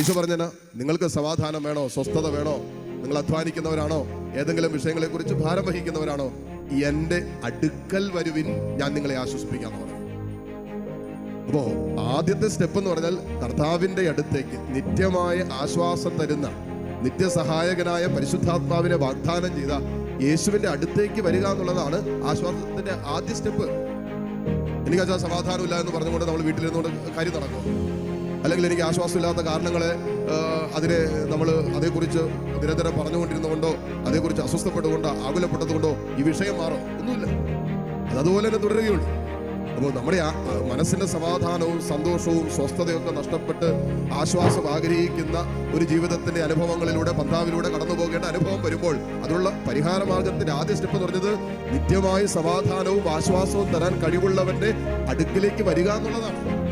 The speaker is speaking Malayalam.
ഈശോ പറഞ്ഞാ നിങ്ങൾക്ക് സമാധാനം വേണോ? സ്വസ്ഥത വേണോ? നിങ്ങൾ അധ്വാനിക്കുന്നവരാണോ? ഏതെങ്കിലും വിഷയങ്ങളെ കുറിച്ച് ഭാരം വഹിക്കുന്നവരാണോ? എന്റെ അടുക്കൽ വരുവിൻ ഞാൻ നിങ്ങളെ ആശ്വസിപ്പിക്കാന്ന് പറഞ്ഞു. അപ്പോ ആദ്യത്തെ സ്റ്റെപ്പ് എന്ന് പറഞ്ഞാൽ കർത്താവിന്റെ അടുത്തേക്ക് നിത്യമായ ആശ്വാസം തരുന്ന നിത്യസഹായകനായ പരിശുദ്ധാത്മാവിനെ വാഗ്ദാനം ചെയ്ത യേശുവിന്റെ അടുത്തേക്ക് വരിക എന്നുള്ളതാണ് ആശ്വാസത്തിന്റെ ആദ്യ സ്റ്റെപ്പ് എനിക്ക് അച്ഛാ സമാധാനമില്ല എന്ന് പറഞ്ഞുകൊണ്ട് നമ്മൾ വീട്ടിലിരുന്നുകൊണ്ട് കാര്യം നടക്കും അല്ലെങ്കിൽ എനിക്ക് ആശ്വാസമില്ലാത്ത കാരണങ്ങളെ അതിനെ നമ്മൾ അതേക്കുറിച്ച് നിരന്തരം പറഞ്ഞുകൊണ്ടിരുന്നുകൊണ്ടോ അതേക്കുറിച്ച് അസ്വസ്ഥപ്പെട്ടുകൊണ്ടോ ആകുലപ്പെട്ടതുകൊണ്ടോ ഈ വിഷയം മാറും. ഒന്നുമില്ല. അത് അതുപോലെ തന്നെ തുടരുകയുള്ളൂ. അപ്പോൾ നമ്മുടെ മനസ്സിന്റെ സമാധാനവും സന്തോഷവും സ്വസ്ഥതയൊക്കെ നഷ്ടപ്പെട്ട് ആശ്വാസം ആഗ്രഹിക്കുന്ന ഒരു ജീവിതത്തിന്റെ അനുഭവങ്ങളിലൂടെ പന്താവിലൂടെ കടന്നു പോകേണ്ട അനുഭവം വരുമ്പോൾ അതിനുള്ള പരിഹാര മാർഗത്തിന്റെ ആദ്യ സ്റ്റെപ്പ് എന്ന് പറഞ്ഞത് നിത്യമായ സമാധാനവും ആശ്വാസവും തരാൻ കഴിവുള്ളവന്റെ അടുക്കിലേക്ക് വരിക എന്നുള്ളതാണ്.